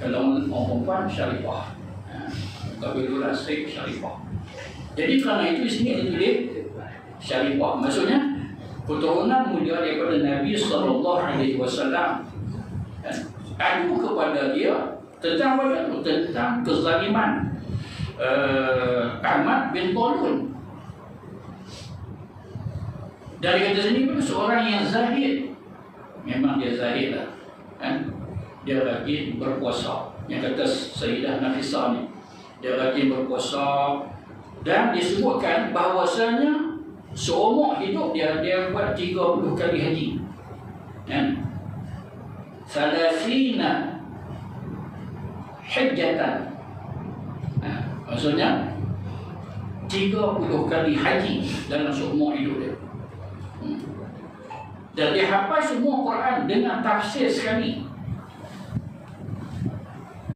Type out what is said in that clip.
Kalau orang perempuan syarifah. Ha, Kabirul Asrik syarifah. Jadi kerana itu di sini ditulis syarifah. Maksudnya keturunan mulia daripada Nabi kan, adu kepada dia tentang apa? Tentang kezaliman uh, Ahmad bin Tolun. Dari kata sini pun seorang yang zahid. Memang dia zahid lah. Kan? Dia rajin berpuasa. Yang kata Sayyidah Nafisah ni. Dia rajin berpuasa. Dan disebutkan bahawasanya seumur hidup dia dia buat 30 kali haji. Kan? Salasina hajjatan. Ha, maksudnya 30 kali haji dalam seumur hidup dia. Hmm. Dan dia hafal semua Quran dengan tafsir sekali.